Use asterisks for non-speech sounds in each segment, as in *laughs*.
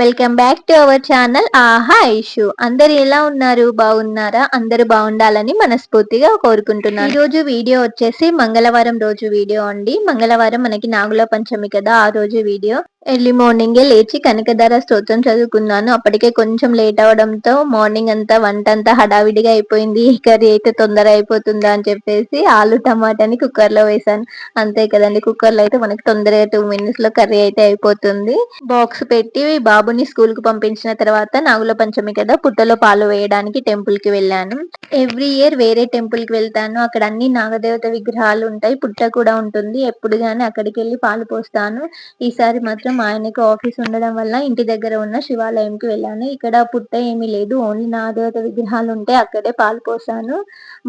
Welcome back to our channel ఆహా ఐషు అందరు ఎలా ఉన్నారు? బాగున్నారా? అందరు బాగుండాలని మనస్ఫూర్తిగా కోరుకుంటున్నాను. ఈ రోజు వీడియో వచ్చేసి మంగళవారం రోజు వీడియో అండి. మంగళవారం మనకి నాగుల పంచమి కదా ఆ రోజు వీడియో. ఎర్లీ మార్నింగే లేచి కనకధార స్తోత్రం చదువుకున్నాను. అప్పటికే కొంచెం లేట్ అవడంతో మార్నింగ్ అంతా వంట అంతా హడావిడిగా అయిపోయింది. కర్రీ అయితే తొందర అయిపోతుందా అని చెప్పేసి ఆలు టమాటాని కుక్కర్లో వేసాను అంతే కదండి కుక్కర్లో అయితే మనకి తొందరగా టూ మినిట్స్లో కర్రీ అయితే అయిపోతుంది. బాక్స్ పెట్టి బాబుని స్కూల్కు పంపించిన తర్వాత నాగుల పంచమి కదా పుట్టలో పాలు వేయడానికి టెంపుల్కి వెళ్ళాను. ఎవ్రీ ఇయర్ వేరే టెంపుల్కి వెళ్తాను. అక్కడ అన్ని నాగదేవత విగ్రహాలు ఉంటాయి. పుట్ట కూడా ఉంటుంది. ఎప్పుడు గానీ అక్కడికి వెళ్ళి పాలు పోస్తాను. ఈసారి మాత్రం మా ఆయనకు ఆఫీస్ ఉండడం వల్ల ఇంటి దగ్గర ఉన్న శివాలయంకి వెళ్ళాను. ఇక్కడ పుట్ట ఏమీ లేదు. ఓన్లీ నా దేవత విగ్రహాలు ఉంటే అక్కడే పాలు పోసాను.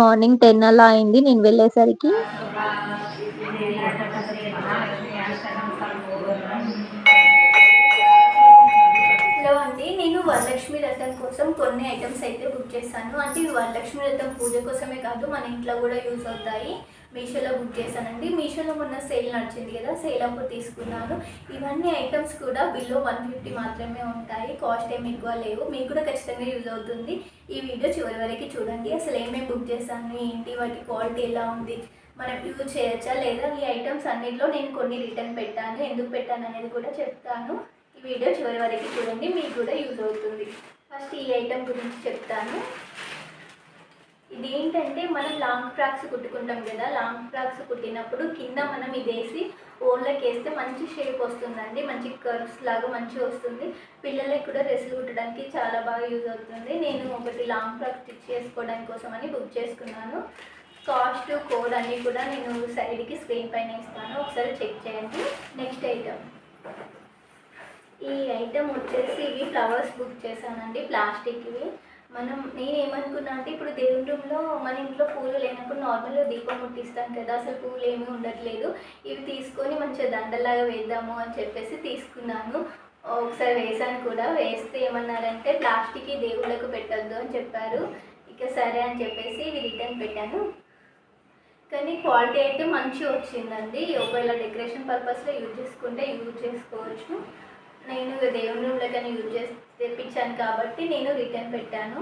మార్నింగ్ టెన్ అలా అయింది. నేను వెళ్ళేసరికి హలో అండి. నేను వరలక్ష్మి రథం కోసం కొన్ని ఐటమ్స్ అయితే బుక్ చేశాను. అంటే వరలక్ష్మి రథం పూజ కోసమే కాదు మన ఇంట్లో కూడా యూజ్ అవుతాయి. మీషోలో బుక్ చేశానండి. మీషోలో మొన్న సేల్ నడిచింది కదా సేల్ అప్పుడు తీసుకున్నాను. ఇవన్నీ ఐటమ్స్ కూడా బిలో వన్ ఫిఫ్టీ మాత్రమే ఉంటాయి. కాస్ట్ ఏమి ఎక్కువ లేవు. మీకు కూడా ఖచ్చితంగా యూజ్ అవుతుంది. ఈ వీడియో చివరి వరకు చూడండి. అసలు ఏమేమి బుక్ చేశాను ఏంటి వాటి క్వాలిటీ ఎలా ఉంది మనం యూజ్ చేయొచ్చా లేదా ఈ ఐటమ్స్ అన్నింటిలో నేను కొన్ని రిటర్న్ పెట్టాను. ఎందుకు పెట్టాను అనేది కూడా చెప్తాను. ఈ వీడియో చివరి వరకు చూడండి. మీకు కూడా యూజ్ అవుతుంది. ఫస్ట్ ఈ ఐటమ్ గురించి చెప్తాను. ఇది ఏంటంటే మనం లాంగ్ ఫ్రాక్స్ కుట్టుకుంటాం కదా లాంగ్ ఫ్రాక్స్ కుట్టినప్పుడు కింద మనం ఇది వేసి ఓన్లోకి వేస్తే మంచి షేప్ వస్తుందండి మంచి కర్వ్స్ లాగా మంచిగా వస్తుంది. పిల్లలకి కూడా డ్రెస్సులు కుట్టడానికి చాలా బాగా యూజ్ అవుతుంది. నేను ఒకటి లాంగ్ ఫ్రాక్ స్టిచ్ చేసుకోవడానికి కోసం అని బుక్ చేసుకున్నాను. కాస్ట్ కోడ్ అన్నీ కూడా నేను సైడ్కి స్క్రీన్ పైన ఇస్తాను. ఒకసారి చెక్ చేయండి. Next item. ఈ ఐటమ్ వచ్చేసి ఇవి ఫ్లవర్స్ బుక్ చేశానండి ప్లాస్టిక్వి. మనం నేను ఏమనుకున్నా అంటే ఇప్పుడు దేవుని రూమ్లో మన ఇంట్లో పూలు లేనప్పుడు నార్మల్గా దీపం ముట్టిస్తాం కదా అసలు పూలు ఏమీ ఉండట్లేదు. ఇవి తీసుకొని మంచిగా దండలాగా వేద్దాము అని చెప్పేసి తీసుకున్నాను. ఒకసారి వేసాను కూడా. వేస్తే ఏమన్నారంటే ప్లాస్టిక్ దేవుళ్ళకు పెట్టద్దు అని చెప్పారు. ఇక సరే అని చెప్పేసి ఇవి రిటర్న్ పెట్టాను. కానీ క్వాలిటీ అయితే మంచిగా వచ్చిందండి. ఒకవేళ డెకరేషన్ పర్పస్లో యూజ్ చేసుకుంటే యూజ్ చేసుకోవచ్చు. నేను దేవుని ఉండకని యూజ్ చేసి తెప్పించాను కాబట్టి నేను రిటర్న్ పెట్టాను.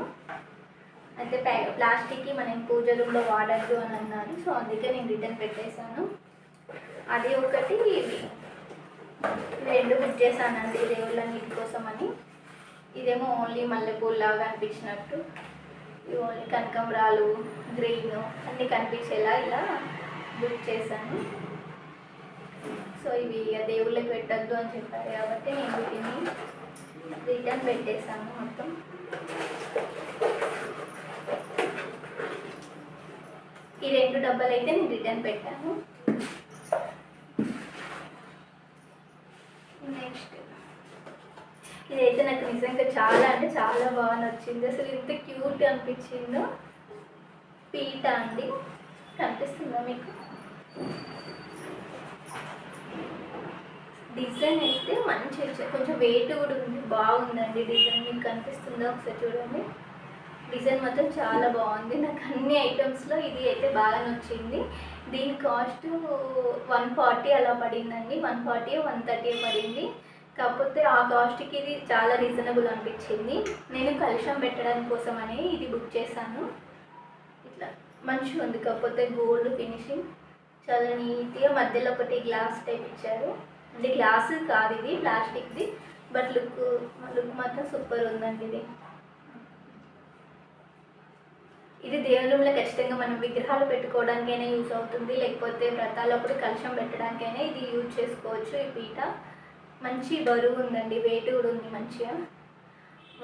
అయితే ప్యా ప్లాస్టిక్కి మనం పూజ రూమ్లో వాడద్దు అని అన్నాను సో అందుకే నేను రిటర్న్ పెట్టేశాను. అది ఒకటి రెండు బుక్ చేశానండి దేవుళ్ళ నీటి కోసం అని ఇదేమో ఓన్లీ మల్లెపూల్లాగా అనిపించినట్టు. ఇవి ఓన్లీ కనకంబరాలు గ్రీన్ అన్నీ కనిపించేలా ఇలా బుక్ చేశాను. సో ఇవి దేవుళ్ళకి పెట్టద్దు అని చెప్పారు కాబట్టి నేను వీటిని రిటర్న్ పెట్టేశాను మొత్తం. ఈ రెండు డబ్బాలు అయితే నేను రిటర్న్ పెట్టాను. నెక్స్ట్ ఇదైతే నాకు నిజంగా చాలా అంటే చాలా బాగా నచ్చింది. అసలు ఇంత క్యూట్ అనిపించిందో. పీట అండి. కనిపిస్తుందా మీకు? డిజైన్ అయితే మంచి కొంచెం వెయిట్ కూడా ఉంది బాగుందండి డిజైన్. మీకు కనిపిస్తుందా ఒకసారి చూడండి. డిజైన్ మాత్రం చాలా బాగుంది. నాకు అన్ని ఐటమ్స్లో ఇది అయితే బాగా నచ్చింది. దీని కాస్ట్ వన్ ఫార్టీ అలా పడిందండి. వన్ ఫార్టీ వన్ థర్టీ పడింది. కాకపోతే ఆ కాస్ట్కి ఇది చాలా రీజనబుల్ అనిపించింది. నేను కలుషం పెట్టడం కోసమని ఇది బుక్ చేశాను. ఇట్లా మంచిగా ఉంది. కాకపోతే గోల్డ్ ఫినిషింగ్ చాలా నీట్గా మధ్యలో ఒకటి గ్లాస్ టైప్ ఇచ్చారు. అంటే గ్లాస్ కాదు ఇది ప్లాస్టిక్ది బట్ లుక్ లుక్ మాత్రం సూపర్ ఉందండి ఇది. ఇది దేవుని ఖచ్చితంగా మనం విగ్రహాలు పెట్టుకోవడానికైనా యూజ్ అవుతుంది. లేకపోతే వ్రతాలప్పుడు కలుషం పెట్టడానికైనా ఇది యూజ్ చేసుకోవచ్చు. ఈ పీట మంచి బరువు ఉందండి. వెయిట్ కూడా ఉంది మంచిగా.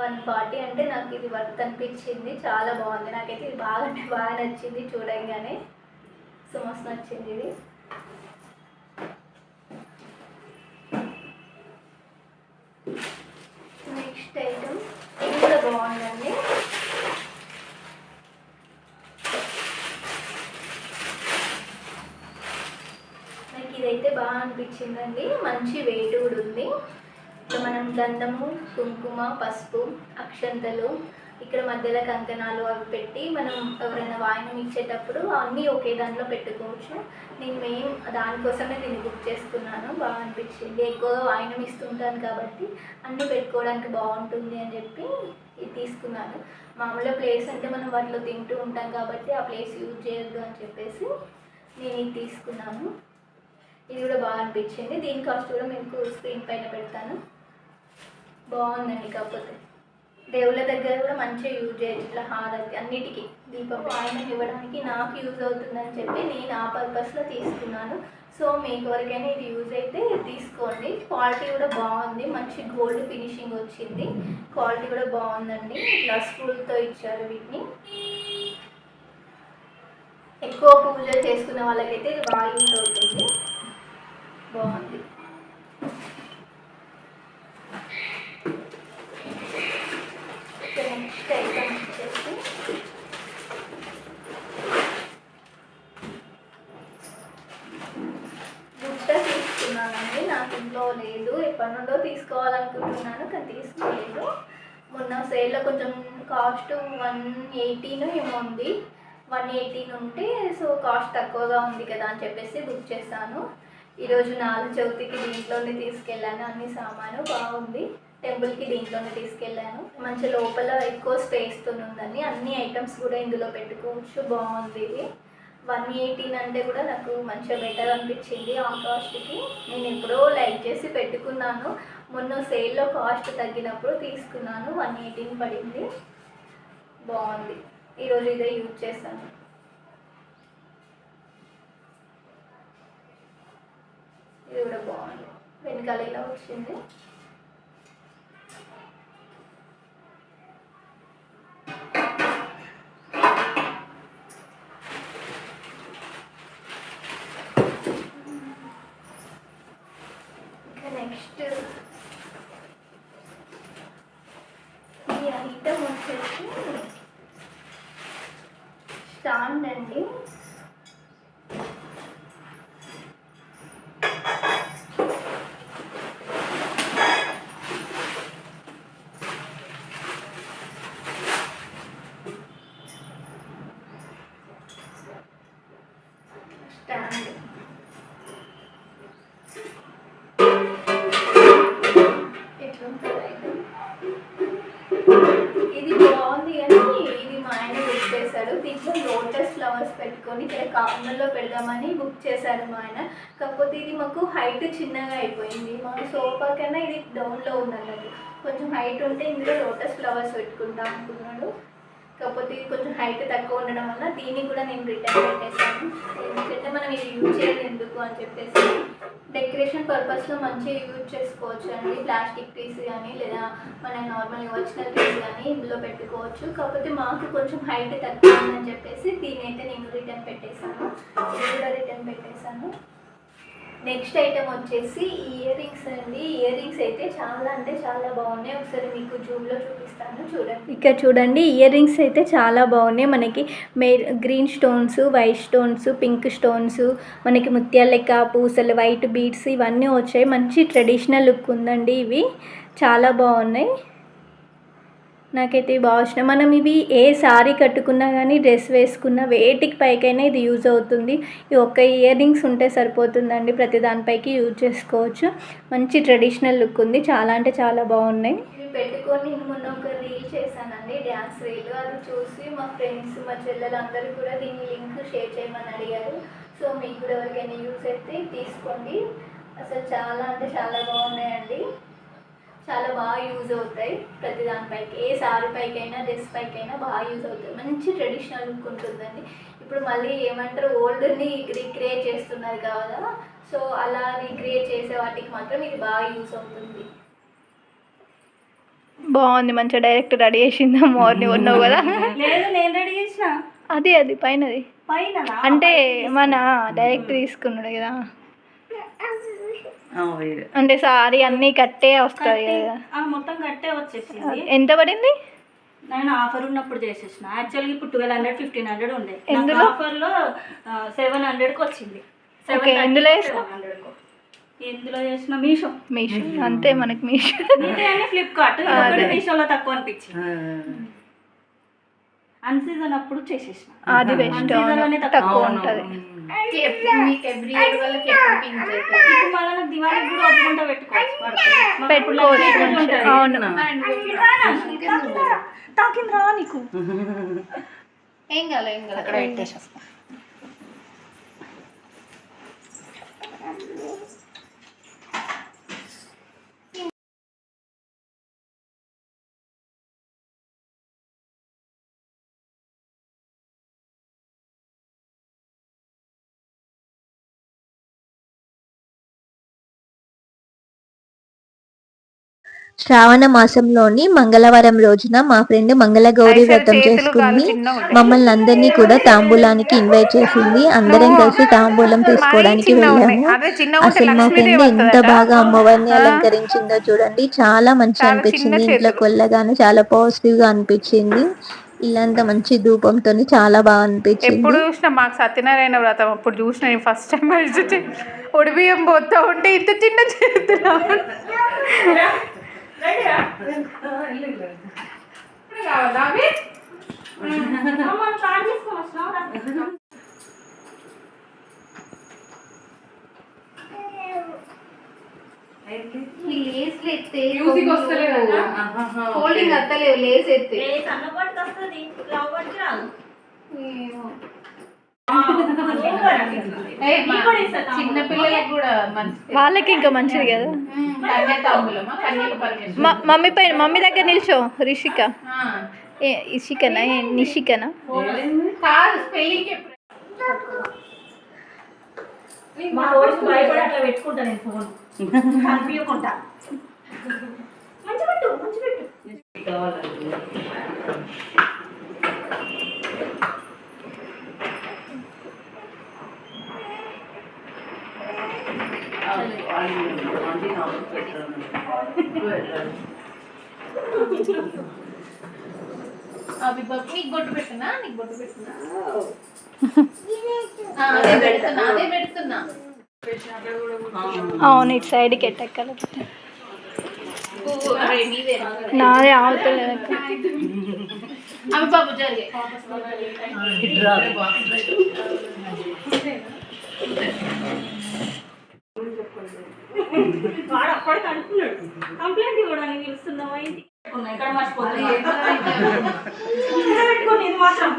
వన్ ఫార్టీ అంటే నాకు ఇది వర్త్ అనిపించింది. చాలా బాగుంది. నాకైతే ఇది బాగా అంటే బాగా నచ్చింది చూడంగానే. సో మస్తు నచ్చింది ఇది నెక్స్ట్ ఐటమ్ ఇది కూడా బాగుందండి నాకు ఇదైతే బాగా అనిపించిందండి మంచి వెయిట్ గంధము దండము కుంకుమ పసుపు అక్షంతలు ఇక్కడ మధ్యలో కంకణాలు అవి పెట్టి మనం ఎవరైనా వాయినం ఇచ్చేటప్పుడు అన్నీ ఒకే దాంట్లో పెట్టుకోవచ్చు. నేను మెయిన్ దానికోసమే దీన్ని బుక్ చేసుకున్నాను. బాగా అనిపించింది. ఎక్కువగా వాయినం ఇస్తుంటాను కాబట్టి అన్నీ పెట్టుకోవడానికి బాగుంటుంది అని చెప్పి ఇది తీసుకున్నాను. మామూలుగా ప్లేస్ అంటే మనం వాటిలో తింటూ ఉంటాం కాబట్టి ఆ ప్లేస్ యూజ్ చేయొద్దు అని చెప్పేసి నేను ఇది తీసుకున్నాను. ఇది కూడా బాగా అనిపించింది. దీని కాస్ట్ కూడా మీకు స్క్రీన్ పైన పెడతాను. బాగుందండి. కాకపోతే దేవుళ్ళ దగ్గర కూడా మంచిగా యూజ్ చేయొచ్చు ఇట్లా హారతి అన్నిటికీ దీపం ఆయన ఇవ్వడానికి నాకు యూజ్ అవుతుందని చెప్పి నేను ఆ పర్పస్లో తీసుకున్నాను. సో మీకు ఎవరికైనా ఇది యూజ్ అయితే తీసుకోండి. క్వాలిటీ కూడా బాగుంది. మంచి గోల్డ్ ఫినిషింగ్ వచ్చింది. క్వాలిటీ కూడా బాగుందండి. ఇట్లా స్కూల్తో ఇచ్చారు వీటిని. ఎక్కువ పూజలు చేసుకున్న వాళ్ళకైతే ఇది బాగా యూజ్ అవుతుంది. బాగుంది నెక్స్ట్ ఐటమ్ వచ్చేసి బుట్ట తీసుకున్నానండి నాకు ఇంట్లో లేదు ఎప్పటి నుండో తీసుకోవాలనుకుంటున్నాను కానీ తీసుకోలేదు మొన్న కొంచెం కాస్ట్ వన్ ఎయిటీన్ ఏమో ఉంది. వన్ ఎయిటీన్ ఉంటే సో కాస్ట్ తక్కువగా ఉంది కదా అని చెప్పేసి బుక్ చేశాను. ఈరోజు నాలుగు చవితికి దీంట్లోనే తీసుకెళ్ళాను. అన్ని సామాను బాగుంది. టెంపుల్కి దీంట్లోనే తీసుకెళ్ళాను. మంచి లోపల ఎక్కువ స్పేస్తో ఉందని అన్ని ఐటమ్స్ కూడా ఇందులో పెట్టుకోవచ్చు. బాగుంది ఇది. వన్ ఎయిటీన్ అంటే కూడా నాకు మంచిగా బెటర్ అనిపించింది. ఆ కాస్ట్కి నేను ఎప్పుడో లైక్ చేసి పెట్టుకున్నాను. మొన్న సేల్లో కాస్ట్ తగ్గినప్పుడు తీసుకున్నాను వన్ ఎయిటీన్ పడింది. బాగుంది. ఈరోజు ఇదే యూజ్ చేస్తాను ఇది కూడా బాగుంది. వెనకాల ఇలా వచ్చింది. ఫ్లవర్స్ పెట్టుకొని ఇక్కడ కామన్లో పెడదామని బుక్ చేశారు మా ఆయన. కాకపోతే ఇది మాకు హైట్ చిన్నగా అయిపోయింది. మా సోఫా కన్నా ఇది డౌన్లో ఉందన్నది కొంచెం హైట్ ఉంటే ఇందులో లోటస్ ఫ్లవర్స్ పెట్టుకుంటాం అనుకున్నాడు. కాకపోతే ఇది కొంచెం హైట్ తక్కువ ఉండడం వల్ల దీన్ని కూడా నేను రిటర్న్ పెట్టేశాను. ఎందుకంటే మనం ఇది యూజ్ చేయాలి ఎందుకు అని చెప్పేసి డెకరేషన్ పర్పస్లో మంచిగా యూజ్ చేసుకోవచ్చు అండి. ప్లాస్టిక్ పీస్ కానీ లేదా మన నార్మల్ ఒరిజినల్ పీస్ కానీ ఇందులో పెట్టుకోవచ్చు. కాకపోతే మాకు కొంచెం హైట్ తక్కువ ఉందని చెప్పేసి దీని అయితే నేను రిటర్న్ పెట్టేశాను. ఇది కూడా రిటర్న్ పెట్టేశాను. నెక్స్ట్ ఐటమ్ వచ్చేసి ఇయర్ రింగ్స్ అండి. ఇయర్ రింగ్స్ అయితే చాలా అంటే చాలా బాగున్నాయి. ఒకసారి మీకు జూమ్లో చూపిస్తాను. చూడండి. ఇక్కడ చూడండి ఇయర్ రింగ్స్ అయితే చాలా బాగున్నాయి. మనకి మే green stones white stones pink stones మనకి ముత్యాల లెక్క పూసలు వైట్ బీడ్స్ ఇవన్నీ వచ్చాయి. మంచి ట్రెడిషనల్ లుక్ ఉందండి ఇవి. చాలా బాగున్నాయి. నాకైతే ఇవి బాగా వచ్చినాయి మనం ఇవి ఏ శారీ కట్టుకున్నా కానీ డ్రెస్ వేసుకున్నా వేటికి పైకైనా ఇది యూజ్ అవుతుంది. ఈ ఒక్క ఇయర్ రింగ్స్ ఉంటే సరిపోతుందండి. ప్రతి దానిపైకి యూజ్ చేసుకోవచ్చు. మంచి ట్రెడిషనల్ లుక్ ఉంది. చాలా అంటే చాలా బాగున్నాయి. పెట్టుకొని నేను మొన్న ఒక రీల్ చేశానండి. Dance reel. అది చూసి మా ఫ్రెండ్స్ మా చెల్లెలందరూ కూడా దీని లింక్ షేర్ చేయమని అడిగారు. సో మీకు కూడా ఎవరికైనా యూజ్ అయితే తీసుకోండి. అసలు చాలా అంటే చాలా బాగున్నాయండి. చాలా బాగా యూజ్ అవుతాయి. ప్రతి దానిపైకి ఏ సారీ పైకైనా డ్రెస్ పైకైనా బాగా యూజ్ అవుతాయి. మంచి ట్రెడిషనల్ లుక్ ఉంటుందండి. ఇప్పుడు మళ్ళీ ఏమంటారు ఓల్డ్ని రీక్రియేట్ చేస్తున్నారు కదా. సో అలా రీక్రియేట్ చేసే వాటికి మాత్రం ఇది బాగా యూజ్ అవుతుంది. బాగుంది. మంచిగా డైరెక్ట్ రెడీ చేసింది మార్నింగ్ ఉన్నావు కదా. లేదు నేను రెడీ చేసిన. అది అది పైనది. పైన అంటే మన డైరెక్ట్ తీసుకున్నాడు కదా. అంటే సారీ అన్నీ కట్టే వస్తుంది కదా. మొత్తం కట్టే వచ్చేసింది. ఎంత పడింది? నేను ఆఫర్ ఉన్నప్పుడు చేసేసిన. యాక్చువల్గా ఇప్పుడు ట్వెల్వ్ హండ్రెడ్ ఫిఫ్టీన్ హండ్రెడ్ ఉండే. ఎందులో? ఆఫర్లో సెవెన్ హండ్రెడ్కి వచ్చింది. ఎందులో? హండ్రెడ్కు ఎందులో చేసిన? మీషో. మీషో. అంతే మనకి మీషో. మీతో ఫ్లిప్కార్ట్. మీషోలో తక్కువ అనిపించింది. అన్ సీజన్ అప్పుడు చేసేసిన. అది బెస్ట్ తక్కువ ఉంటుంది. ఎవ్రీ ఇయర్ వాళ్ళకి ఎప్పుడు అవుతుంది ఇప్పుడు దివాళీకి కూడా ఒప్పుకుంటా పెట్టుకోవచ్చు. పెట్టుకోవచ్చు. నీకు. ఏం కాలే ఏం కాలే అక్కడ శ్రావణ మాసంలోని మంగళవారం రోజున మా ఫ్రెండ్ మంగళగౌరి వ్రతం చేసుకుంది మమ్మల్ని అందరినీ కూడా తాంబూలానికి ఇన్వైట్ చేసింది. అందరం కలిసి తాంబూలం తీసుకోవడానికి వెళ్ళాము. అసలు మా ఫ్రెండ్ ఎంత బాగా అమ్మవారిని అలంకరించిందో చూడండి. చాలా మంచి అనిపించింది. ఇంట్లోకి వెళ్ళగానే చాలా పాజిటివ్గా అనిపించింది. ఇల్లంతా మంచి ధూపంతో చాలా బాగా అనిపించింది. ఎప్పుడు చూసినా మాకు సత్యనారాయణ వ్రతం అప్పుడు చూసిన నేను ఫస్ట్ టైం ఒడిబియ్యం పోతా ఉంటే ఇంత చిన్న చేతులు. లేస్ ఎత్తే హోల్డింగ్ అత్తలేవు లేస్ ఎత్తే ఏ సన్నపాటికి వస్తుంది రాదు ఏమో. వాళ్ళకి ఇంకా మంచిది కదా మమ్మీ పైన మమ్మీ దగ్గర నిల్చో రిషిక. ఏ ఇషికనా? ఏ నిషికనా? కాదు స్పెల్లింగ్ మా రోజు భయపడి అట్లా పెట్టుకుంటా నేను ఫోన్ కనిపించకుండా మంచి పెట్టు మంచి పెట్టు అవి నీకు బొట్టు పెట్టున్నా నీకు *laughs* బొట్టు పెట్టున్నా ఆ, అదే పెడుతున్నా అదే పెడుతున్నా. అవును ఇటు సైడ్కి ఎట్టెక్కాలి. నీదే నాదే ఆవుతలేదు అవి బాబు జరిగే వాడు అప్పటికి అనుకున్నాడు కంప్లైంట్ ఇవ్వడానికి పిలుస్తున్నావా ఏంటి? ఇక్కడ పెట్టుకొని ఇది మాత్రం.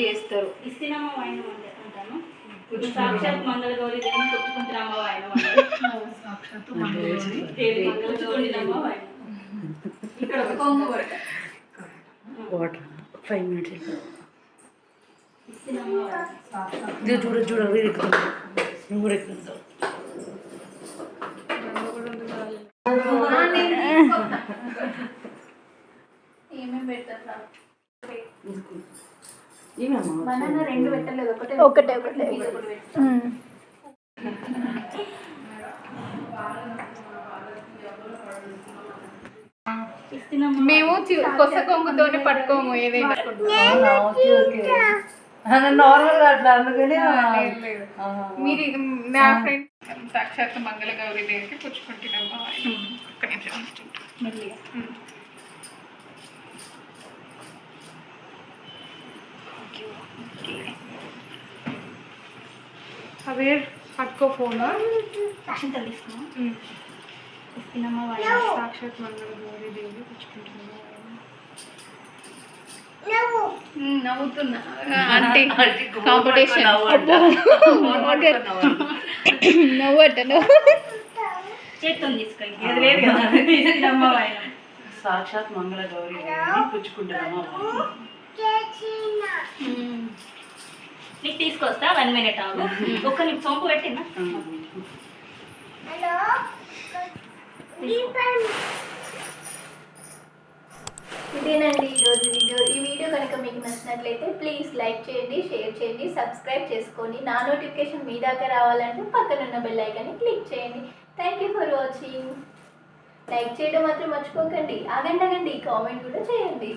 చేస్తారు. ఇస్తినమ్మ వాయినం అంటే అంటాను ఇప్పుడు సాక్షాత్ దేని వాయినం అంటే దేవి మంగళగౌరినమ్మ వాయినం ఇక్కడ ఒక వాటర్. Five minutes. ఇది చూడ చూడ వీడు ఎక్కుతుంది నువ్వు కూడా ఒకటే మేము కొస కొంగుతోనే పట్టుకోము ఏదైనా. నార్మల్గా అట్లా అందుకని. మీరు నా ఫ్రెండ్ సాక్షాత్ మంగళ గౌరీ దేవికి పుచ్చుకుంటున్నాము ఒక్క నిమిషం మెల్లిగా. అవే పట్టుకో ఫోన్ తీసుకున్నాం. సాక్షాత్ మంగళ గౌరీ దేవికి పుచ్చుకుంటున్నాము? నవ్వుతున్నా. *laughs* అంటే కాంపిటీషన్ నవ్వట *laughs* *laughs* సాక్షాత్ మంగళ గౌరీ. దేవిని పుచ్చుకుంటున్నామా నీకు తీసుకొస్తా? వన్ మినిట్ ఆగు. ఒక్క నీకు సోంపు పెట్టినా? ఇదేనండి ఈరోజు వీడియో ఈ వీడియో కనుక మీకు నచ్చినట్లయితే ప్లీజ్ లైక్ చేయండి షేర్ చేయండి సబ్స్క్రైబ్ చేసుకోండి. నా నోటిఫికేషన్ మీ దాకా రావాలంటే పక్కనున్న బెల్ ఐకాన్ని క్లిక్ చేయండి. Thank you for watching like చేయడం మాత్రం మర్చిపోకండి. ఆగండి ఆగండి. కామెంట్ కూడా చేయండి.